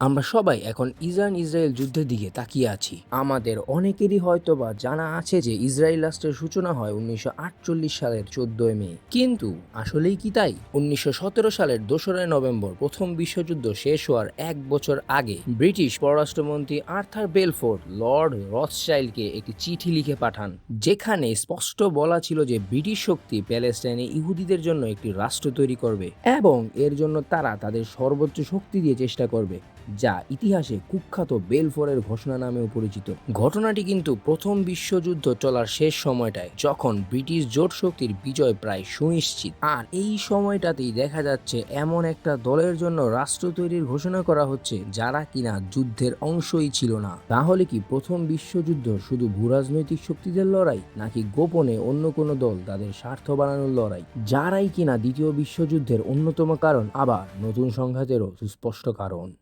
আমরা সবাই এখন ইরান ইসরায়েল যুদ্ধের দিকে তাকিয়ে আছি। আমাদের অনেকেরই হয়তোবা জানা আছে যে ইসরায়েল রাষ্ট্রের সূচনা হয় উনিশশো আটচল্লিশ সালের চোদ্দই মে। কিন্তু আসলেই কি তাই? উনিশশো সতেরো সালের দোসরা নভেম্বর প্রথম বিশ্বযুদ্ধ শেষ হওয়ার এক বছর আগে ব্রিটিশ পররাষ্ট্রমন্ত্রী আর্থার বেলফোর্ড লর্ড রথচাইল্ডকে একটি চিঠি লিখে পাঠান, যেখানে স্পষ্ট বলা ছিল যে ব্রিটিশ শক্তি প্যালেস্টাইনে ইহুদিদের জন্য একটি রাষ্ট্র তৈরি করবে এবং এর জন্য তারা তাদের সর্বোচ্চ শক্তি দিয়ে চেষ্টা করবে। যা ইতিহাসে কুখ্যাত বেলফোরের ঘোষণা নামেও পরিচিত। ঘটনাটি কিন্তু প্রথম বিশ্বযুদ্ধ চলার শেষ সময়টায় যখন ব্রিটিশ জোট শক্তির বিজয় প্রায় সুনিশ্চিত। আর এই সময়টাতেই দেখা যাচ্ছে এমন একটা দলের জন্য রাষ্ট্র তৈরির ঘোষণা করা হচ্ছে যারা কিনা যুদ্ধের অংশই ছিল না। তাহলে কি প্রথম বিশ্বযুদ্ধ শুধু ভূরাজনৈতিক শক্তিদের লড়াই, নাকি গোপনে অন্য কোনো দল তাদের স্বার্থ বানানোর লড়াই? যারাই কিনা দ্বিতীয় বিশ্বযুদ্ধের অন্যতম কারণ, আবার নতুন সংঘাতেরও সুস্পষ্ট কারণ।